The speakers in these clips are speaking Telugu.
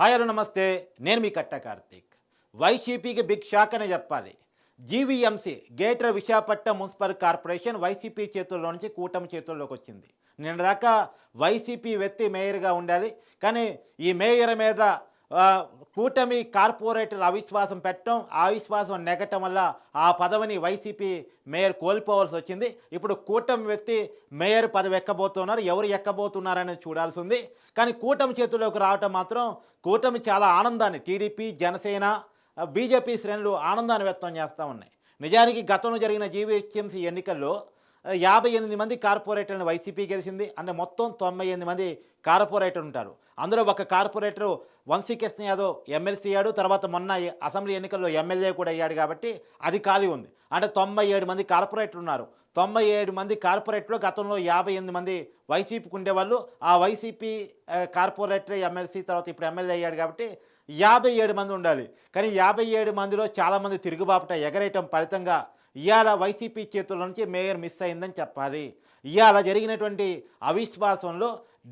హాయ్ హలో నమస్తే. నేను మీ కట్ట కార్తీక్. వైసీపీకి బిగ్ షాక్ అనే చెప్పాలి. GVMC greater Visakhapatnam municipal corporation YCP చేతుల్లో నుంచి కూటమి చేతుల్లోకి వచ్చింది. నిన్న దాకా వైసీపీ వ్యక్తి మేయర్గా ఉండాలి. కానీ ఈ మేయర్ మీద కూటమి కార్పొరేటర్ అవిశ్వాసం పెట్టడం ఆ అవిశ్వాసం నెగటం వల్ల ఆ పదవిని వైసీపీ మేయర్ కోల్పోవాల్సి వచ్చింది. ఇప్పుడు కూటమి వ్యక్తి మేయర్ పదవి ఎక్కబోతున్నారు ఎవరు ఎక్కబోతున్నారని చూడాల్సి ఉంది కానీ కూటమి చేతుల్లోకి రావటం మాత్రం కూటమి చాలా ఆనందాన్ని టీడీపీ జనసేన బీజేపీ శ్రేణులు ఆనందాన్ని వ్యక్తం చేస్తూ ఉన్నాయి. నిజానికి గతంలో జరిగిన జీవీహెచ్ఎంసీ ఎన్నికల్లో యాభై ఎనిమిది మంది కార్పొరేటర్ని వైసీపీ గెలిచింది. అంటే మొత్తం తొంభై ఎనిమిది మంది కార్పొరేటర్ ఉంటారు. అందులో ఒక కార్పొరేటరు వంశీకృష్ణ యాదవ్ ఎమ్మెల్సీ అయ్యాడు. తర్వాత మొన్న అసెంబ్లీ ఎన్నికల్లో ఎమ్మెల్యే కూడా అయ్యాడు కాబట్టి అది ఖాళీ ఉంది. అంటే తొంభై ఏడు మంది కార్పొరేటర్ ఉన్నారు. తొంభై ఏడు మంది కార్పొరేట్లో గతంలో యాభై ఎనిమిది మంది వైసీపీకి ఉండేవాళ్ళు. ఆ వైసీపీ కార్పొరేటర్ ఎమ్మెల్సీ తర్వాత ఇప్పుడు ఎమ్మెల్యే అయ్యాడు కాబట్టి యాభై ఏడు మంది ఉండాలి. కానీ యాభై ఏడు మందిలో చాలామంది తిరుగుబాపుట ఎగరేయటం ఫలితంగా ఇవాళ వైసీపీ చేతుల నుంచి మేయర్ మిస్ అయిందని చెప్పాలి. ఇవాళ జరిగినటువంటి అవిశ్వాసంలో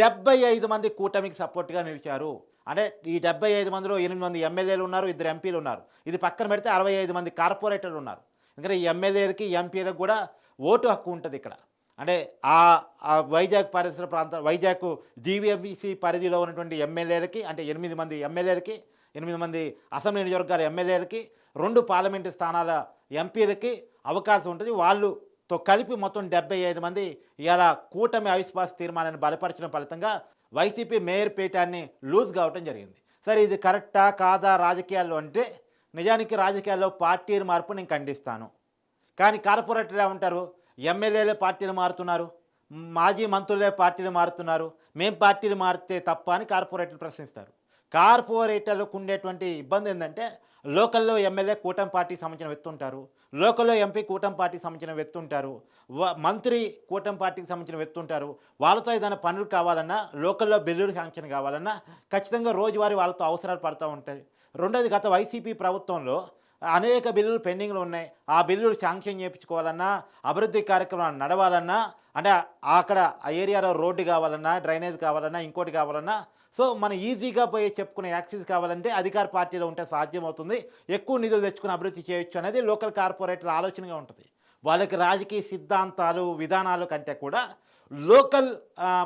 డెబ్బై ఐదు మంది కూటమికి సపోర్ట్గా నిలిచారు. అంటే ఈ డెబ్బై ఐదు మందిలో ఎనిమిది మంది ఎమ్మెల్యేలు ఉన్నారు ఇద్దరు ఎంపీలు ఉన్నారు. ఇది పక్కన పెడితే అరవై ఐదు మంది కార్పొరేటర్లు ఉన్నారు. ఎందుకంటే ఈ ఎమ్మెల్యేలకి ఎంపీలకు కూడా ఓటు హక్కు ఉంటుంది ఇక్కడ. అంటే ఆ వైజాగ్ పరిసర ప్రాంత వైజాగ్ జీవీఎంసీ పరిధిలో ఉన్నటువంటి ఎమ్మెల్యేలకి అంటే ఎనిమిది మంది ఎమ్మెల్యేలకి ఎనిమిది మంది అసెంబ్లీ నియోజకవర్గాల ఎమ్మెల్యేలకి రెండు పార్లమెంటు స్థానాల ఎంపీలకి అవకాశం ఉంటుంది. వాళ్ళుతో కలిపి మొత్తం డెబ్బై ఐదు మంది ఇలా కూటమి అవిశ్వాస తీర్మానాన్ని బలపరచడం ఫలితంగా వైసీపీ మేయర్ పీఠాన్ని లూజ్ కావటం జరిగింది. సరే ఇది కరెక్టా కాదా రాజకీయాల్లో అంటే నిజానికి రాజకీయాల్లో పార్టీలు మార్పు నేను ఖండిస్తాను. కానీ కార్పొరేటర్ ఉంటారు ఎమ్మెల్యేలే పార్టీలు మారుతున్నారు. మాజీ మంత్రులే పార్టీలు మారుతున్నారు. మేం పార్టీలు మారితే తప్ప అని కార్పొరేటర్లు ప్రశ్నిస్తారు. కార్పొరేటర్లకు ఉండేటువంటి ఇబ్బంది ఏంటంటే లోకల్లో ఎమ్మెల్యే కూటమి పార్టీకి సంబంధించిన వ్యక్తి ఉంటారు. లోకల్లో ఎంపీ కూటమి పార్టీకి సంబంధించిన వ్యక్తి ఉంటారు మంత్రి కూటమి పార్టీకి సంబంధించిన వ్యక్తి ఉంటారు వాళ్ళతో ఏదైనా పనులు కావాలన్నా లోకల్లో బిల్లులు శాంక్షన్ కావాలన్నా ఖచ్చితంగా రోజువారీ వాళ్ళతో అవసరాలు పడుతూ ఉంటాయి. రెండోది గత వైసీపీ ప్రభుత్వంలో అనేక బిల్లులు పెండింగ్లు ఉన్నాయి. ఆ బిల్లులు శాంక్షన్ చేయించుకోవాలన్నా అభివృద్ధి కార్యక్రమాలు నడవాలన్నా అంటే అక్కడ ఆ ఏరియాలో రోడ్డు కావాలన్నా డ్రైనేజ్ కావాలన్నా ఇంకోటి కావాలన్నా సో మనం ఈజీగా పోయి చెప్పుకునే యాక్సిస్ కావాలంటే అధికార పార్టీలో ఉంటే సాధ్యమవుతుంది. ఎక్కువ నిధులు తెచ్చుకుని అభివృద్ధి చేయొచ్చు అనేది లోకల్ కార్పొరేటర్ ఆలోచనగా ఉంటుంది. వాళ్ళకి రాజకీయ సిద్ధాంతాలు విధానాలు కంటే కూడా లోకల్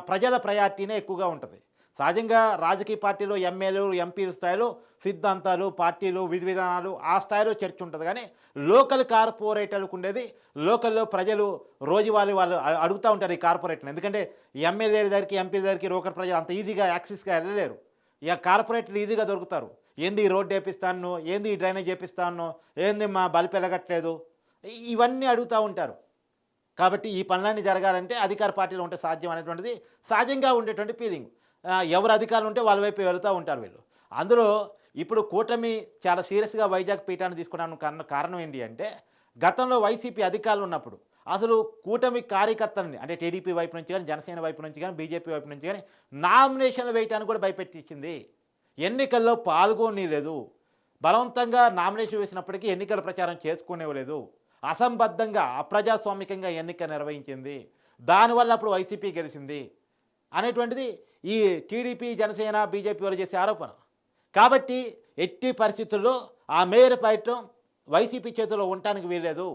ప్రజల ప్రయారిటీనే ఎక్కువగా ఉంటుంది. సహజంగా రాజకీయ పార్టీలో ఎమ్మెల్యేలు ఎంపీల స్థాయిలో సిద్ధాంతాలు పార్టీలు విధి విధానాలు ఆ స్థాయిలో చర్చ ఉంటుంది. కానీ లోకల్ కార్పొరేటర్లకు ఉండేది లోకల్లో ప్రజలు రోజువారీ వాళ్ళు అడుగుతూ ఉంటారు ఈ కార్పొరేటర్ని. ఎందుకంటే ఎమ్మెల్యేల దగ్గరికి ఎంపీల దగ్గరికి లోకల్ ప్రజలు అంత ఈజీగా యాక్సెస్గా వెళ్ళలేరు. ఇక కార్పొరేటర్లు ఈజీగా దొరుకుతారు. ఏంది ఈ రోడ్డు వేపిస్తాను ఏంది ఈ డ్రైనేజ్ వేపిస్తాను ఏంది మా బల్బ్ ఎలగట్లేదు ఇవన్నీ అడుగుతూ ఉంటారు. కాబట్టి ఈ పనులన్నీ జరగాలంటే అధికార పార్టీలో ఉంటే సాధ్యం అనేటువంటిది సహజంగా ఉండేటువంటి ఫీలింగ్ ఎవరు అధికారులు ఉంటే వాళ్ళ వైపు వెళుతూ ఉంటారు వీళ్ళు. అందులో ఇప్పుడు కూటమి చాలా సీరియస్గా వైజాగ్ పీఠాన్ని తీసుకోవడానికి కారణం కారణం ఏంటి అంటే గతంలో వైసీపీ అధికారులు ఉన్నప్పుడు అసలు కూటమి కార్యకర్తలని అంటే టీడీపీ వైపు నుంచి కానీ జనసేన వైపు నుంచి కానీ బీజేపీ వైపు నుంచి కానీ నామినేషన్లు వేయటానికి కూడా భయపెట్టించింది. ఎన్నికల్లో పాల్గొనలేదు. బలవంతంగా నామినేషన్ వేసినప్పటికీ ఎన్నికల ప్రచారం చేసుకునేవలేదు అసంబద్ధంగా అప్రజాస్వామికంగా ఎన్నిక నిర్వహించింది. దానివల్ల అప్పుడు వైసీపీ గెలిచింది. అనేటువంటిది ఈ టీడీపీ జనసేన బీజేపీ వాళ్ళు చేసే ఆరోపణ. కాబట్టి ఎట్టి పరిస్థితుల్లో ఆ మేయర్ పైటం వైసీపీ చేతిలో ఉండటానికి వీల్లేదు.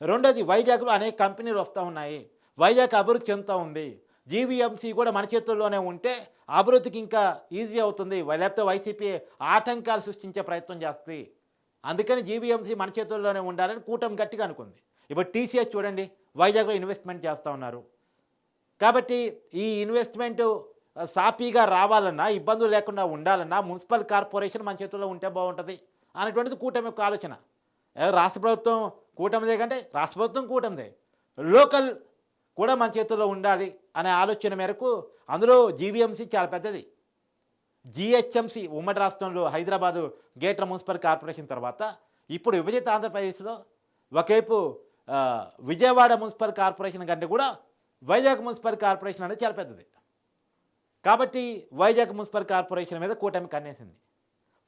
రెండోది వైజాగ్లో అనేక కంపెనీలు వస్తూ ఉన్నాయి. వైజాగ్ అభివృద్ధి చెందుతూ ఉంది. జీవీఎంసీ కూడా మన చేతుల్లోనే ఉంటే అభివృద్ధికి ఇంకా ఈజీ అవుతుంది. లేకపోతే వైసీపీ ఆటంకాలు సృష్టించే ప్రయత్నం చేస్తుంది. అందుకని జీవీఎంసీ మన చేతుల్లోనే ఉండాలని కూటమి గట్టిగా అనుకుంది. ఇప్పుడు టీసీఎస్ చూడండి వైజాగ్లో ఇన్వెస్ట్మెంట్ చేస్తూ ఉన్నారు. కాబట్టి ఈ ఇన్వెస్ట్మెంట్ సాపీగా సాఫీగా రావాలన్నా ఇబ్బందులు లేకుండా ఉండాలన్నా మున్సిపల్ కార్పొరేషన్ మన చేతుల్లో ఉంటే బాగుంటుంది అనేటువంటిది కూటమి యొక్క ఆలోచన. రాష్ట్ర ప్రభుత్వం కూటమిదే కంటే రాష్ట్ర ప్రభుత్వం కూటమిదే. లోకల్ కూడా మన చేతుల్లో ఉండాలి అనే ఆలోచన మేరకు అందులో జీవీఎంసీ చాలా పెద్దది. జిహెచ్ఎంసి ఉమ్మడి రాష్ట్రంలో హైదరాబాదు గేట్ల మున్సిపల్ కార్పొరేషన్ తర్వాత ఇప్పుడు విభజిత ఆంధ్రప్రదేశ్లో ఒకవైపు విజయవాడ మున్సిపల్ కార్పొరేషన్ కంటే కూడా వైజాగ్ మున్సిపల్ కార్పొరేషన్ అనేది చాలా పెద్దది. కాబట్టి వైజాగ్ మున్సిపల్ కార్పొరేషన్ మీద కూటమి కన్నేసింది.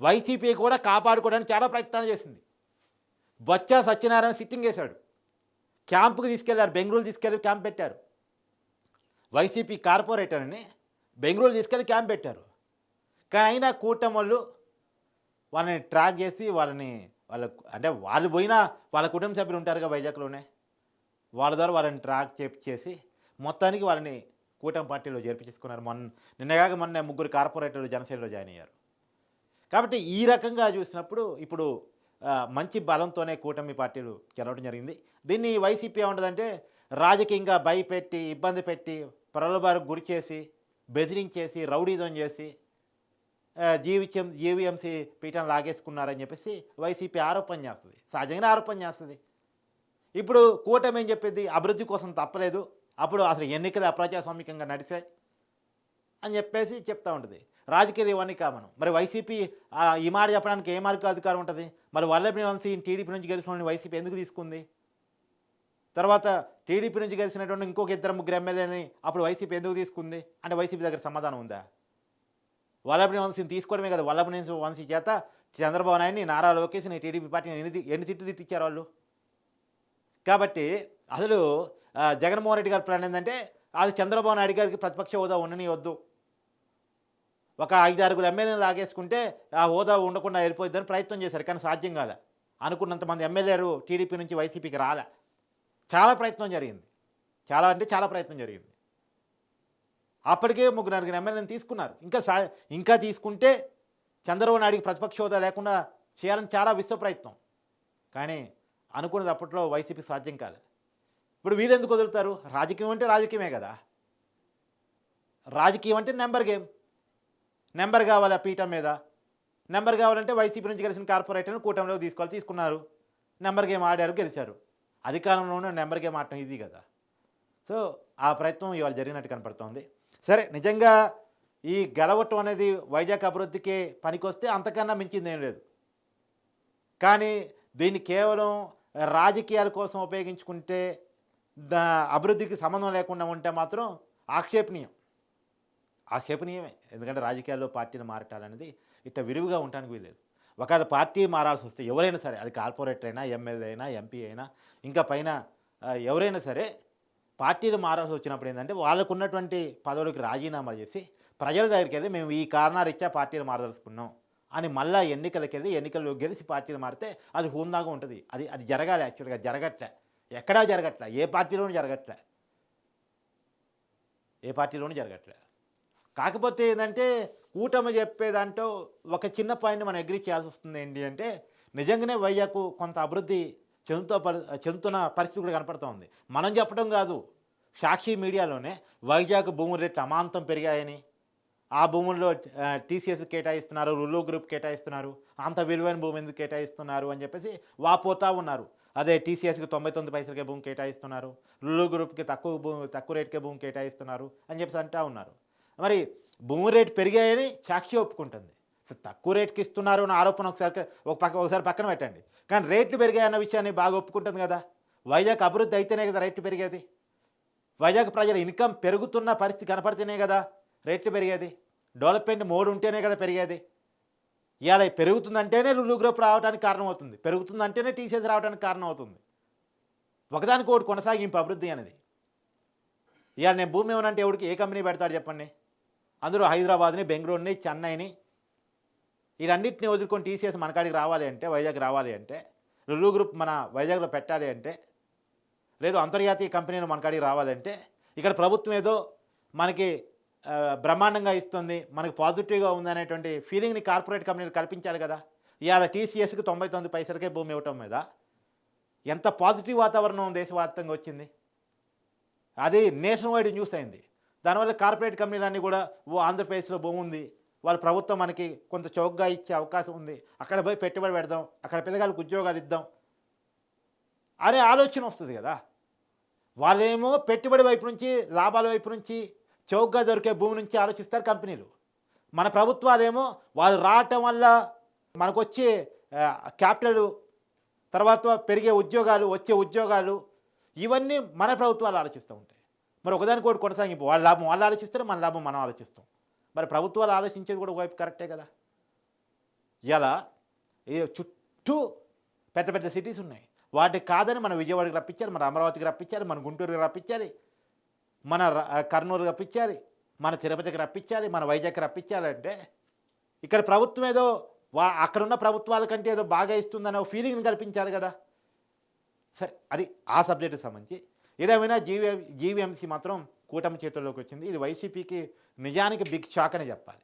వైసీపీ కూడా కాపాడుకోవడానికి చాలా ప్రయత్నాలు చేసింది. బొత్స సత్యనారాయణ సిట్టింగ్ వేశాడు. క్యాంపుకి తీసుకెళ్ళారు బెంగళూరు తీసుకెళ్ళి క్యాంప్ పెట్టారు. వైసీపీ కార్పొరేటర్ని బెంగళూరు తీసుకెళ్ళి క్యాంప్ పెట్టారు. కానీ అయినా కూటమి వాళ్ళని ట్రాక్ చేసి వాళ్ళని వాళ్ళ అంటే వాళ్ళు పోయినా వాళ్ళ కుటుంబ సభ్యులు ఉంటారుగా వైజాగ్లోనే. వాళ్ళ ద్వారా వాళ్ళని ట్రాక్ చేసి మొత్తానికి వాళ్ళని కూటమి పార్టీలో చేర్పించుకున్నారు మొన్న నిన్నగాక మొన్న ముగ్గురు కార్పొరేటర్లు జనసేనలో జాయిన్ అయ్యారు. కాబట్టి ఈ రకంగా చూసినప్పుడు ఇప్పుడు మంచి బలంతోనే కూటమి పార్టీలు గెలవడం జరిగింది. దీన్ని వైసీపీ ఏముంటుందంటే రాజకీయంగా భయపెట్టి ఇబ్బంది పెట్టి ప్రలోభాలకు గురి చేసి బెదిరించేసి రౌడీజం చేసి జీవితం జీవీఎంసీ పీఠం లాగేసుకున్నారని చెప్పేసి వైసీపీ ఆరోపణ చేస్తుంది. సహజంగానే ఆరోపణ చేస్తుంది. ఇప్పుడు కూటమి ఏం చెప్పింది? అభివృద్ధి కోసం తప్పలేదు. అప్పుడు అసలు ఎన్నికలు అప్రజాస్వామికంగా నడిచాయి అని చెప్పేసి చెప్తా ఉంటుంది. రాజకీయ ఇవన్నీ కామను. మరి వైసీపీ ఆ, ఈ మాట చెప్పడానికి ఏ మార్గ అధికారం ఉంటుంది? మరి వల్లభి వంశీ టీడీపీ నుంచి గెలిచిన వైసీపీ ఎందుకు తీసుకుంది? తర్వాత టీడీపీ నుంచి గెలిచినటువంటి ఇంకొక ఇద్దరు ముగ్గురు ఎమ్మెల్యేని అప్పుడు వైసీపీ ఎందుకు తీసుకుంది? అంటే వైసీపీ దగ్గర సమాధానం ఉందా? వల్లభని వంశీని తీసుకోవడమే కదా వల్లభి వంశీ చేత చంద్రబాబు నాయుడిని నారా లోకేష్ని టీడీపీ పార్టీని ఎన్ని తి- ఎన్ని తిట్టు తిట్టించారు వాళ్ళు? కాబట్టి అసలు జగన్మోహన్ రెడ్డి గారి ప్లాన్ ఏంటంటే అది చంద్రబాబు నాయుడు గారికి ప్రతిపక్ష హోదా ఉండని వద్దు ఒక ఐదు ఆరుగురు ఎమ్మెల్యేలు లాగేసుకుంటే ఆ హోదా ఉండకుండా వెళ్ళిపోద్దని ప్రయత్నం చేశారు కానీ సాధ్యం కాలే. అనుకున్నంత మంది ఎమ్మెల్యేలు టీడీపీ నుంచి వైసీపీకి రాలే. చాలా ప్రయత్నం జరిగింది. చాలా అంటే చాలా ప్రయత్నం జరిగింది. అప్పటికే ముగ్గురు నలుగురు ఎమ్మెల్యేని తీసుకున్నారు. ఇంకా సా ఇంకా తీసుకుంటే చంద్రబాబు నాయుడికి ప్రతిపక్ష హోదా లేకుండా చేయాలని చాలా విశ్వ ప్రయత్నం. కానీ అనుకున్నది అప్పట్లో వైసీపీ సాధ్యం కాలేదు ఇప్పుడు వీరు ఎందుకు వదులుతారు? రాజకీయం అంటే రాజకీయమే కదా. రాజకీయం అంటే నెంబర్ గేమ్. నెంబర్ కావాలి ఆ పీఠం మీద. నెంబర్ కావాలంటే వైసీపీ నుంచి గెలిచిన కార్పొరేటర్ని కూటమిలోకి తీసుకోవాలి తీసుకున్నారు. నెంబర్ గేమ్ ఆడారు గెలిచారు. అధికారంలోనే నెంబర్ గేమ్ ఆడటం ఈజీ కదా. సో ఆ ప్రయత్నం ఇవాళ జరిగినట్టు కనపడుతోంది. సరే నిజంగా ఈ గెలవటం అనేది వైజాగ్ అభివృద్ధికి పనికొస్తే అంతకన్నా మించింది ఏం లేదు. కానీ దీన్ని కేవలం రాజకీయాల కోసం ఉపయోగించుకుంటే అభివృద్ధికి సంబంధం లేకుండా ఉంటే మాత్రం ఆక్షేపణీయం. ఆక్షేపణీయమే. ఎందుకంటే రాజకీయాల్లో పార్టీలు మారటాలనేది ఇట్ట విరివిగా ఉండడానికి వీలేదు ఒకవేళ పార్టీ మారాల్సి వస్తే ఎవరైనా సరే అది కార్పొరేటర్ అయినా ఎమ్మెల్యే అయినా ఎంపీ అయినా ఇంకా పైన ఎవరైనా సరే పార్టీలు మారాల్సి వచ్చినప్పుడు ఏంటంటే వాళ్ళకు ఉన్నటువంటి పదవులకు రాజీనామా చేసి ప్రజల దగ్గరికి వెళ్ళి మేము ఈ కారణాలు ఇచ్చా పార్టీలు మారదలుచుకున్నాం అని మళ్ళీ ఎన్నికలకు వెళ్ళి ఎన్నికల్లో గెలిచి పార్టీలు మారితే అది హూందాగా ఉంటుంది. అది అది జరగాలి యాక్చువల్గా జరగట్లే. ఎక్కడా జరగట్లే. ఏ పార్టీలోనూ జరగట్లే. ఏ పార్టీలోనూ జరగట్లే. కాకపోతే ఏంటంటే కూటమి చెప్పేదాంట్లో ఒక చిన్న పాయింట్ మనం అగ్రి చేయాల్సి వస్తుంది ఏంటి అంటే నిజంగానే వైజాగ్ కొంత అభివృద్ధి చెందుతో పరి చెందుతున్న పరిస్థితి కూడా కనపడుతూ ఉంది. మనం చెప్పడం కాదు. సాక్షి మీడియాలోనే వైజాగ్ భూముల రేట్లు అమాంతం పెరిగాయని ఆ భూముల్లో టీసీఎస్ కేటాయిస్తున్నారు రులో గ్రూప్ కేటాయిస్తున్నారు అంత విలువైన భూమి ఎందుకు కేటాయిస్తున్నారు అని చెప్పేసి వాపోతా ఉన్నారు. అదే టీసీఎస్కి తొంభై తొమ్మిది పైసలకే భూమి కేటాయిస్తున్నారు. లులు గ్రూప్కి తక్కువ భూమి తక్కువ రేటుకే భూమి కేటాయిస్తున్నారు అని చెప్పేసి అంటా ఉన్నారు. మరి భూమి రేటు పెరిగాయని సాక్షి ఒప్పుకుంటుంది. తక్కువ రేట్కి ఇస్తున్నారు అన్న ఆరోపణ ఒకసారి ఒక పక్క ఒకసారి పక్కన పెట్టండి. కానీ రేట్లు పెరిగాయన్న విషయాన్ని బాగా ఒప్పుకుంటుంది కదా. వైజాగ్ అభివృద్ధి అయితేనే కదా రేట్లు పెరిగేది. వైజాగ్ ప్రజల ఇన్కమ్ పెరుగుతున్న పరిస్థితి కనపడితేనే కదా రేట్లు పెరిగేది. డెవలప్మెంట్ మోడ్ ఉంటేనే కదా పెరిగేది. ఇవాళ పెరుగుతుందంటేనే రులు గ్రూప్ రావడానికి కారణం అవుతుంది పెరుగుతుందంటేనే టీసీఎస్ రావడానికి కారణం అవుతుంది ఒకదానికి ఒకటి కొనసాగింపు అభివృద్ధి అనేది. ఇవాళ నేను భూమి ఏమనంటే ఎవరికి ఏ కంపెనీ పెడతాడు చెప్పండి? అందరూ హైదరాబాద్ని బెంగళూరుని చెన్నైని వీటన్నిటిని వదులుకొని టీసీఎస్ మన కాడికి రావాలి అంటే వైజాగ్ రావాలి అంటే రులు గ్రూప్ మన వైజాగ్లో పెట్టాలి అంటే లేదు అంతర్జాతీయ కంపెనీలు మన కాడికి రావాలంటే ఇక్కడ ప్రభుత్వం ఏదో మనకి బ్రహ్మాండంగా ఇస్తుంది. మనకు పాజిటివ్గా ఉందనేటువంటి ఫీలింగ్ని కార్పొరేట్ కంపెనీలు కల్పించాలి కదా. ఇవాళ టీసీఎస్కి తొంభై తొమ్మిది పైసలకే భూమి ఇవ్వటం మీద ఎంత పాజిటివ్ వాతావరణం దేశవ్యాప్తంగా వచ్చింది. అది నేషనల్ వైడ్ న్యూస్ అయింది. దానివల్ల కార్పొరేట్ కంపెనీలన్నీ కూడా ఓ ఆంధ్రప్రదేశ్లో భూమి ఉంది. వాళ్ళ ప్రభుత్వం మనకి కొంత చౌకగా ఇచ్చే అవకాశం ఉంది. అక్కడ పోయి పెట్టుబడి పెడదాం. అక్కడ పిల్లగాళ్ళకి ఉద్యోగాలు ఇద్దాం అనే ఆలోచన వస్తుంది కదా. వాళ్ళేమో పెట్టుబడి వైపు నుంచి లాభాల వైపు నుంచి చౌకగా దొరికే భూమి నుంచి ఆలోచిస్తారు కంపెనీలు. మన ప్రభుత్వాలేమో వాళ్ళు రావటం వల్ల మనకు వచ్చే క్యాపిటల్ తర్వాత పెరిగే ఉద్యోగాలు వచ్చే ఉద్యోగాలు ఇవన్నీ మన ప్రభుత్వాలు ఆలోచిస్తూ ఉంటాయి. మరి ఒకదానికి ఒకటి కొనసాగింపు వాళ్ళ లాభం వాళ్ళు ఆలోచిస్తారు మన లాభం మనం ఆలోచిస్తాం. మరి ప్రభుత్వాలు ఆలోచించేది కూడా వైపు కరెక్టే కదా? ఇలా చుట్టూ పెద్ద పెద్ద సిటీస్ ఉన్నాయి. వాటికి కాదని మన విజయవాడకి రప్పించాలి మన అమరావతికి రప్పించాలి మన గుంటూరుకి రప్పించాలి. మన కర్నూలు రప్పించాలి మన తిరుపతికి రప్పించాలి మన వైజాగ్కి రప్పించాలంటే ఇక్కడ ప్రభుత్వం ఏదో వా అక్కడున్న ప్రభుత్వాల కంటే ఏదో బాగా ఇస్తుందనే ఫీలింగ్ని కల్పించాలి కదా. సరే అది ఆ సబ్జెక్టుకి సంబంధించి. ఏదేమైనా జీవీ జీవీఎంసీ మాత్రం కూటమి చేతుల్లోకి వచ్చింది. ఇది వైసీపీకి నిజానికి బిగ్ షాక్ అని చెప్పాలి.